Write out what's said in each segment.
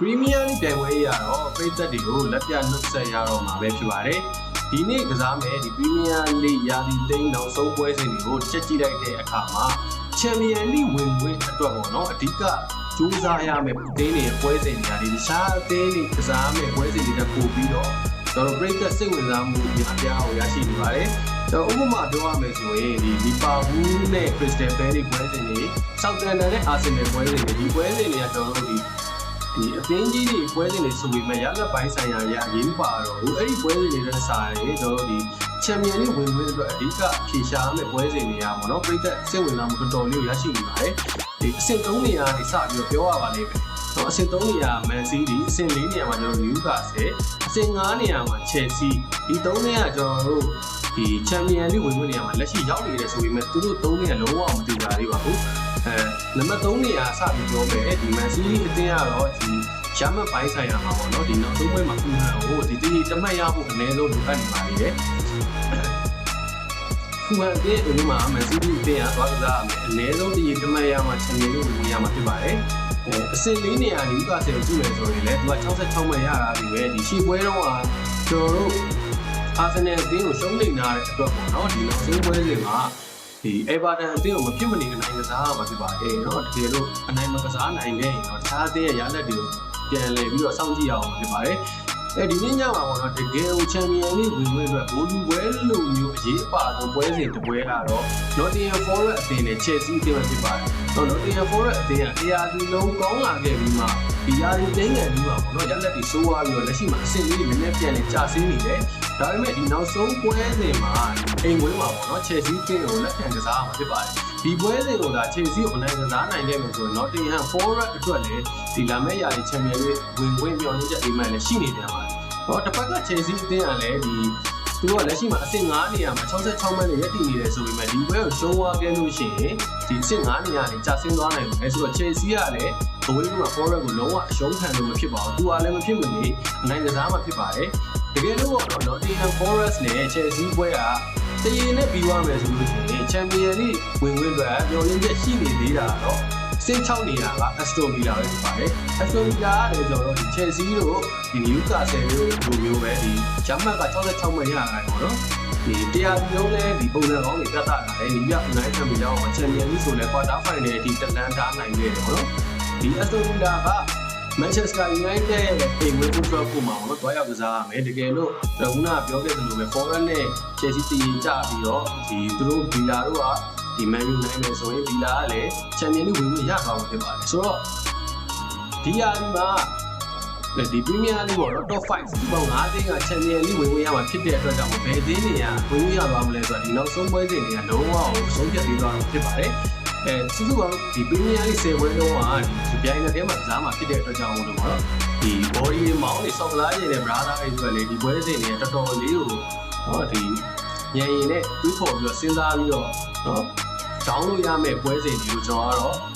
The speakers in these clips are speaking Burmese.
ပရီးမီးယားလိပြိုင်ပွဲကြီးကတော့ပြည်သက်တွေကိုလက်ပြနှုတ်ဆက်ရတော့မှာပဲဖြစ်ပါတယ်ဒီနေ့ကစားမယ်ဒီပရီးမီးယားလိရာသီသိန်းနောက်ဆုံးပွဲစဉ်တွေကိုတစ်ချက်ကြည့်လိုက်တဲ့အခါမှာချန်ပီယံလိဝင်ခွင့်အတွက်ပေါ့နော်အဓိကစူးစမ်းရမယ်အသင်းတွေပွဲစဉ်တွေဒီတခြားအသင်းတွေကစားမယ်ပွဲစဉ်တွေကပို့ပြီးတော့ကျွန်တော်ပြည်သက်စိတ်ဝင်စားမှုအများအပြားကိုရရှိနေပါတယ်ကျွန်တော်ဥပမာပြောရမယ်ဆိုရင်ဒီလီပါဝူးနဲ့ခရစ္စတယ်ဘဲလီပွဲစဉ်တွေဆောက်တန်တန်နဲ့အာဆင်နယ်ပွဲစဉ်တွေဒီပွဲစဉ်တွေကကျွန်တော်တို့ ဒီဒီအသင်းကြီးတွေပွဲစဉ်တွေဆိုပေမဲ့ရလက်ပိုင်းဆိုင်ရာရအရေးပါတော့ဘူးအဲ့ဒီပွဲစဉ်တွေနဲ့ဆိုင်ရင်ကျွန်တော်တို့ဒီချန်ပီယံလိဝင်ခွင့်အတွက်အဓိကဖြေရှားမဲ့ပွဲစဉ်တွေရပါတော့ပြည်သက်စိတ်ဝင်စားမှုတော်တော်လေးကိုရရှိနေပါတယ်ဒီအဆင့်3နေရာကနေစပြီးတော့ပြောရပါလိမ့်မယ်တော့အဆင့်3နေရာမန်စီးဒီအဆင့်4နေရာမှာကျွန်တော်နယူကာဆယ်အဆင့်5နေရာမှာချယ်ဆီဒီ3နေရာကျွန်တော်တို့ဒီချန်ပီယံလိဝင်ခွင့်နေရာမှာလက်ရှိရောက်နေတယ်ဆိုပေမဲ့သူတို့3နေရာလုံးဝမတူကြသေးပါဘူးအဲ နံပါတ်3နေရာစပြီးပြောမယ်ဒီမန်စီးအသင်းကတော့ဒီရမတ်ပိုင်းဆိုင်ရာမှာပေါ့နော်ဒီနောက်ဆုံးပွဲမှာခုနကဟိုဒီတကြီးတမတ်ရဖို့အနည်းဆုံးလိုအပ်နေပါလေခုမှအသင်းအုံမှာမန်စီးအသင်းကသွားကစားရမယ်အနည်းဆုံးတကြီးတမတ်ရမှာချန်ပီယံလိဝင်ရမှာဖြစ်ပါတယ်အဲအဆင့်၄နေရာဒီဥကဆယ်ကိုကြည့်မယ်ဆိုရင်လည်းသူက66မှတ်ရတာဒီပဲဒီရှေ့ပွဲတော့ကကျွန်တော်တို့အာဆင်နယ်အသင်းကိုရှုံးနေတာတဲ့အတွက်ပေါ့နော်ဒီနောက်ဆုံးပွဲစဉ်မှာ ဒီအေဗာတန်အသင်းကိုမဖြစ်မနေအနိုင်ကစားရမှာဖြစ်ပါတယ်เนาะတကယ်လို့အနိုင်မကစားနိုင်ခဲ့ရင်တော့တခြားအသင်းရဲ့ရလက်တွေကိုပြန်လည်ပြီးတော့စောင့်ကြည့်ရအောင်ဖြစ်ပါတယ်အဲဒီနေ့ညမှာပေါ့နော်တကယ်ကိုချန်ပီယံလိဝင်ဝင်အတွက်ဘိုလ်လူပွဲလိုမျိုးအရေးပါဆုံးပွဲစဉ်တစ်ပွဲကတော့ Nottingham Forest အသင်းနဲ့ Chelsea အသင်းပဲဖြစ်ပါတယ်။တော့ Nottingham Forest အသင်းကတရားစီလုံးကောင်းလာခဲ့ပြီးမှ ဒီယာရီသိန်းငယ်ပြီးမှပေါ့နော်ရလက်တွေဆိုးသွားပြီးတော့လက်ရှိမှာအဆင့်လေးနည်းနည်းပြန်နေကျဆင်းနေတယ်။ဒါပေမဲ့ဒီနောက်ဆုံးပွဲစဉ်မှာအိမ်ဝင်းမှာပေါ့နော် Chelsea အသင်းကိုလက်ခံကစားရမှာဖြစ်ပါတယ်။ဒီပွဲစဉ်ကိုဒါ Chelsea ကိုအနိုင်ကစားနိုင်ခဲ့မယ်ဆိုရင် Nottingham Forest အတွက်လည်းဒီလာမယ့်ယာရီချန်ပီယံလိဝင်ခွင့်ပြောင်းနေချက်အိမ်မှန်လည်းရှိနေပြန်ပါတယ်။တော့တစ်ဖက်က Chelsea အသင်းကလည်းဒီ သူတို့ကလက်ရှိမှာအဆင့်9နေရာမှာ66မှတ်နဲ့ရပ်တည်နေတယ်ဆိုပေမဲ့ဒီပွဲကိုရှုံးသွားခဲ့လို့ရှိရင်ဒီအဆင့်9နေရာနေကျဆင်းသွားနိုင်တယ်ဆိုတော့ Chelsea ကလည်းအဝေးက Forest ကိုလုံးဝအရှုံးခံလို့မဖြစ်ပါဘူး။သူကလည်းမဖြစ်မနေအနိုင်ကစားမှဖြစ်ပါတယ်။တကယ်လို့တော့ Nottingham Forest နဲ့ Chelsea ပွဲကတရင်နဲ့ပြီးသွားမယ်ဆိုလို့ရှိရင် Champions League ဝင်ခွင့်အတွက်ပြောင်းလဲချက်ရှိနေသေးတာတော့စင်6နေရာက Aston Villa ပဲဖြစ်ပါတယ်။ Aston Villa ကလည်းကျွန်တော်တို့ဒီ Chelsea တို့ဒီ Newcastle တို့လိုမျိုးပဲဒီ ဂျမတ်က66မှတ်ရတာပေါ့နော်။ဒီတရားပြုံးလဲဒီပုံစံကောင်းတွေပြသလာတယ်။ဒီပြနိုင်ချန်ပီယံမှာချန်ပီယံလိဆိုလဲ quarter final အထိတက်လန်တာနိုင်ခဲ့တယ်ပေါ့နော်။ဒီ Aston Villa က Manchester United ရဲ့အိမ်ဝဲဖို့အတွက်ပုံမှာတော့တွားရောက်ကစားရမယ်တကယ်လို့ခုနကပြောခဲ့သလိုပဲ Forest နဲ့ Chelsea တည်ကြပြီးတော့ဒီသူတို့ Villa တို့ကဒီ Man U နိုင်မယ်ဆိုရင် Villa ကလည်း Champions League ဝင်လို့ရသွားမှာဖြစ်ပါတယ်ဆိုတော့ဒီယာဒီမှာ ဒီ Premier League ပေါ့နော် Top 5ဒီပေါင်း5သင်းက Champions League ဝင်ဝင်ရမှာဖြစ်တဲ့အတွက်ကြောင့်ဘယ်သင်းတွေကဝင်ဝင်ရသွားမလဲဆိုတော့ဒီနောက်ဆုံးပွဲစဉ်တွေကလုံးဝကိုဆုံးဖြတ်ပြီးသွားတာဖြစ်ပါတယ်အဲစုစုပေါင်းဒီ Premier League 10ပွဲလုံးကဒီပြိုင်တဲ့ထဲမှာကစားမှာဖြစ်တဲ့အတွက်ကြောင့်လို့ပေါ့နော်ဒီ body တွေမောင်းတွေဆောက်လာနေတဲ့ brother တွေအတွက်လေဒီပွဲစဉ်တွေတော်တော်လေးကိုဟောဒီညင်ရင်နဲ့တွေးခေါ်ပြီးတော့စဉ်းစားပြီးတော့နော်ဒေါင်းလို့ရမယ့်ပွဲစဉ်တွေကိုကျွန်တော်ကတော့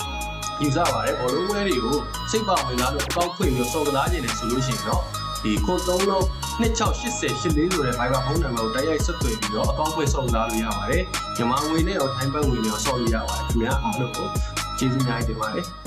ယူဆပါတယ်ဘောလုံးပွဲတွေကိုစိတ်ပါဝင်လာလို့အကောက်ဖွင့်ပြီးဆော့ကစားခြင်းနဲ့ဆိုလို့ရှိရင်တော့ဒီခုသုံးလုံး2680 84ဆိုတဲ့ Viber ဖုန်းနံပါတ်ကိုတိုက်ရိုက်ဆက်သွယ်ပြီးတော့အကောင့်ဖွင့်ဆော့ကစားလို့ရပါတယ်။မြန်မာငွေနဲ့ရောထိုင်းဘတ်ငွေနဲ့ရောဆော့လို့ရပါတယ်ခင်ဗျာအားလုံးကိုကျေးဇူးများတင်ပါတယ်။